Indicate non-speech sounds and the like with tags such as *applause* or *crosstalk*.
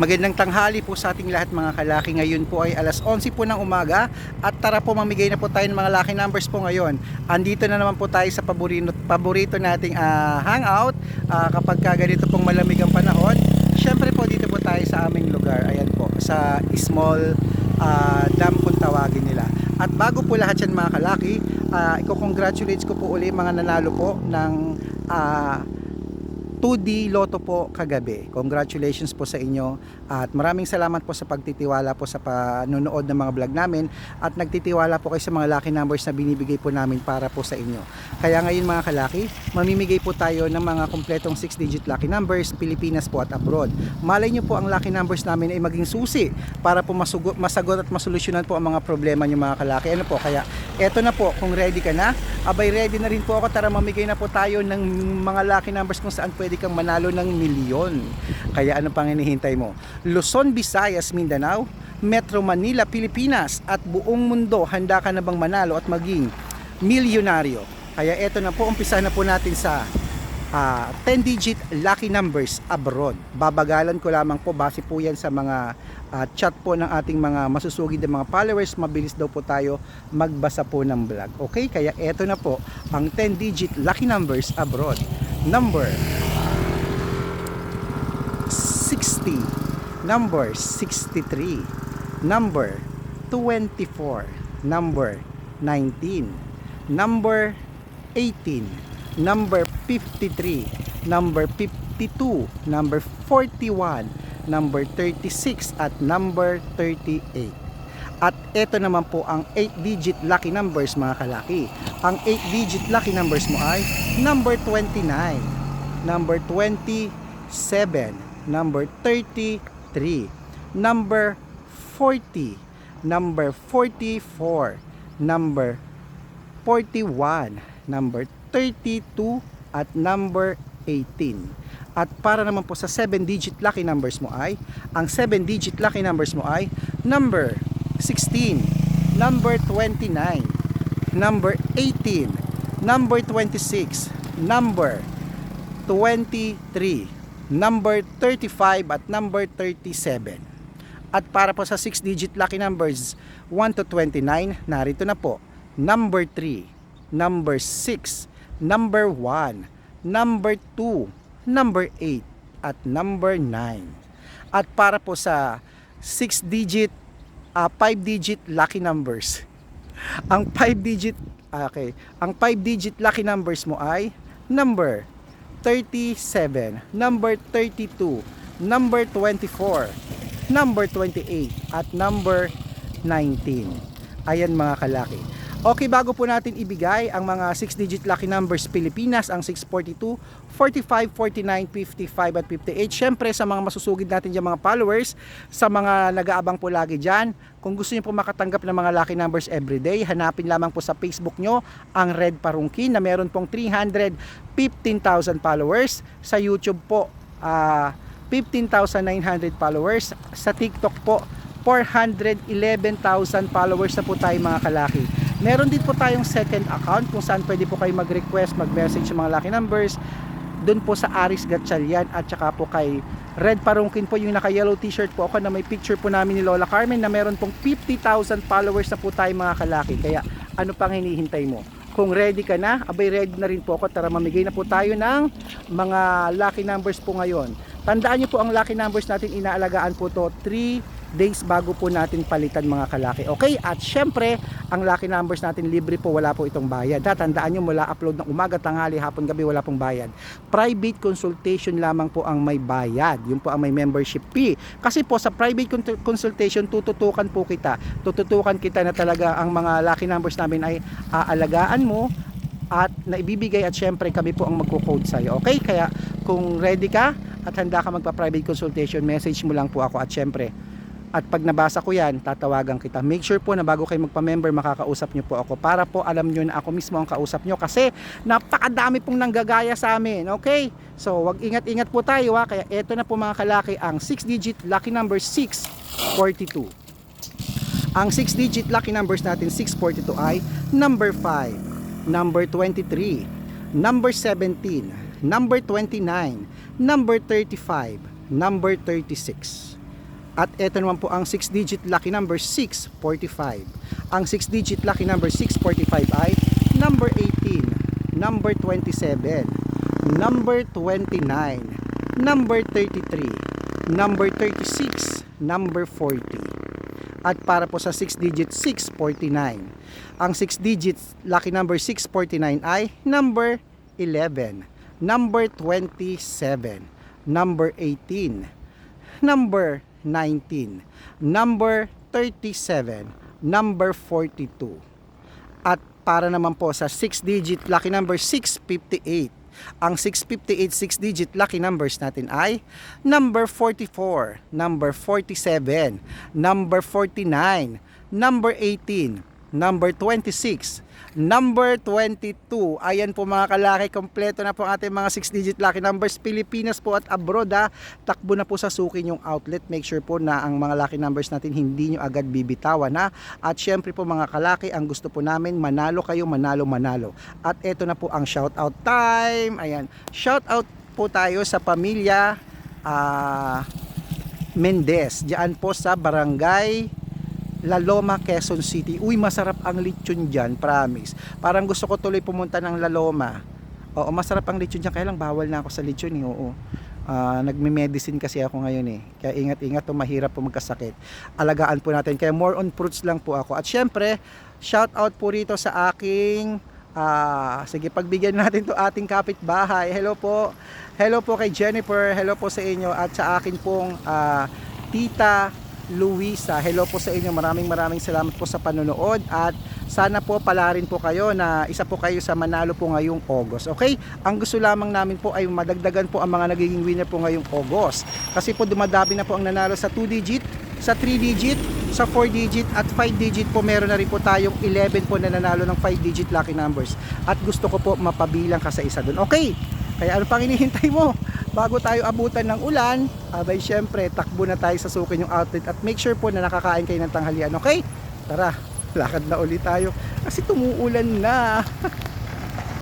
Magandang tanghali po sa ating lahat mga kalaki. Ngayon po ay alas 11 po ng umaga at tara po mamigay na po tayo ng mga lucky numbers po ngayon. Andito na naman po tayo sa paborito, paborito nating ah, hangout ah, kapag ka ganito pong malamig ang panahon. Siyempre po dito po tayo sa aming lugar. Ayan po, sa small ah, dam kung tawagin nila. At bago po lahat yan mga kalaki, uh, iko-congratulates ko po uli mga nanalo po ng ah, 2D Lotto po kagabi. Congratulations po sa inyo at maraming salamat po sa pagtitiwala po sa panonood ng mga vlog namin at nagtitiwala po kayo sa mga lucky numbers na binibigay po namin para po sa inyo. Kaya ngayon mga kalaki, mamimigay po tayo ng mga kompletong 6-digit lucky numbers Pilipinas po at abroad. Malay nyo po ang lucky numbers namin ay maging susi para po masugot, masagot at masolusyonan po ang mga problema nyo mga kalaki. Ano po, kaya eto na po, kung ready ka na, abay ready na rin po ako, tara mamigay na po tayo ng mga lucky numbers kung saan pwede kang manalo ng milyon. Kaya ano pang hinihintay mo? Luzon, Visayas, Mindanao, Metro Manila, Pilipinas at buong mundo, handa ka na bang manalo at maging milyonaryo? Kaya eto na po, umpisa na po natin sa 10-digit lucky numbers abroad. Babagalan ko lamang po, base po yan sa mga ah, chat po ng ating mga masusugid na mga followers. Mabilis daw po tayo magbasa po ng vlog. Okay, kaya eto na po ang 10-digit lucky numbers abroad. Number 60, number 63, number 24, number 19, number 18, number 53, number 52, number 41, number 36 at number 38. At ito naman po ang 8-digit lucky numbers mga kalaki. Ang 8-digit lucky numbers mo ay number 29, number 27, number 33, number 40, number 44, number 41, number 32, at number 18. At para naman po sa 7-digit lucky numbers mo ay, ang 7-digit lucky numbers mo ay number 16, number 29, number 18, number 26, number 23, number 35 at number 37. At para po sa 6-digit lucky numbers 1 to 29, narito na po. Number 3, number 6, number 1, number 2, number 8, at number 9. At para po sa 6-digit, 5-digit lucky numbers. *laughs* Ang 5-digit, okay, ang 5-digit lucky numbers mo ay number 37, number 32, number 24, number 28, at number 19. Ayan mga kalaki. Okay, bago po natin ibigay ang mga 6-digit lucky numbers Pilipinas, ang 642, 45, 49, 55 at 58. Syempre sa mga masusugid natin dyan mga followers, sa mga nag-aabang po lagi dyan, kung gusto niyo po makatanggap ng mga lucky numbers everyday, hanapin lamang po sa Facebook nyo ang Red Parungkin na meron pong 315,000 followers. Sa YouTube po, ah 15,900 followers. Sa TikTok po, 411,000 followers na po tayo mga kalaki. Meron din po tayong second account kung saan pwede po kayo mag-request, mag-message sa mga lucky numbers. Doon po sa Aris Gatchalian at saka po kay Red Parungkin po yung naka-yellow t-shirt po ako na may picture po namin ni Lola Carmen na meron pong 50,000 followers na po tayo mga kalaki. Kaya ano pang hinihintay mo? Kung ready ka na, abay ready na rin po ako. Tara mamigay na po tayo ng mga lucky numbers po ngayon. Tandaan niyo po ang lucky numbers natin inaalagaan po to 3 days bago po natin palitan mga kalaki. Okay? At syempre, ang lucky numbers natin libre po, wala po itong bayad. Ha? Tandaan nyo mula upload ng umaga, tanghali, hapon, gabi, wala pong bayad. Private consultation lamang po ang may bayad. Yun po ang may membership fee. Kasi po sa private con- consultation, tututukan po kita. Tututukan kita na talaga ang mga lucky numbers namin ay aalagaan mo at naibibigay at syempre kami po ang magko-code sa'yo. Okay? Kaya kung ready ka at handa ka magpa-private consultation, message mo lang po ako at syempre at pag nabasa ko yan, tatawagan kita. Make sure po na bago kayo magpa-member, makakausap nyo po ako para po alam nyo na ako mismo ang kausap nyo kasi napakadami pong nanggagaya sa amin. Okay? So, wag ingat-ingat po tayo ha. Kaya eto na po mga kalaki ang 6-digit lucky number 642. Ang 6-digit lucky numbers natin 642 ay number 5, number 23, number 17, number 29, number 35, number 36. At ito naman po ang 6-digit lucky number 645. Ang 6-digit lucky number 645 ay number 18, number 27, number 29, number 33, number 36, number 40. At para po sa 6-digit 649. Ang 6-digit lucky number 649 ay number 11, number 27, number 18, number 19, number 37, number 42. At para naman po sa 6-digit lucky number 658. Ang 658 6-digit lucky numbers natin ay number 44, number 47, number 49, number 18, number 26, number 22. Ayan po mga kalaki, kompleto na po ang ating mga 6-digit lucky numbers. Pilipinas po at abroad ha. Takbo na po sa suki yung outlet. Make sure po na ang mga lucky numbers natin hindi nyo agad bibitawan ha. At syempre po mga kalaki, ang gusto po namin manalo kayo, manalo, manalo. At eto na po ang shoutout time. Ayan, shoutout po tayo sa pamilya ah Mendez. Diyan po sa barangay La Loma, Quezon City. Uy, masarap ang lechon dyan, promise. Parang gusto ko tuloy pumunta ng La Loma. Oo, masarap ang lechon dyan. Kaya lang bawal na ako sa lechon eh. Oo. Ah, nagme-medicine kasi ako ngayon eh. Kaya ingat-ingat to mahirap po magkasakit. Alagaan po natin. Kaya more on fruits lang po ako. At syempre, shout out po rito sa aking ah, sige, pagbigyan natin to ating kapitbahay. Hello po. Hello po kay Jennifer. Hello po sa inyo at sa akin pong ah, tita Luisa. Hello po sa inyo. Maraming maraming salamat po sa panonood at sana po pala rin po kayo na isa po kayo sa manalo po ngayong August. Okay? Ang gusto lamang namin po ay madagdagan po ang mga nagiging winner po ngayong August. Kasi po dumadabi na po ang nanalo sa 2 digit, sa 3 digit, sa 4 digit at 5 digit po meron na rin po tayong 11 po na nanalo ng 5 digit lucky numbers. At gusto ko po mapabilang ka sa isa doon. Okay? Kaya ano pang hinihintay mo? Bago tayo abutan ng ulan, abay syempre, takbo na tayo sa sukin yung outlet at make sure po na nakakain kayo ng tanghalian, okay? Tara, lakad na ulit tayo kasi tumuulan na. *laughs*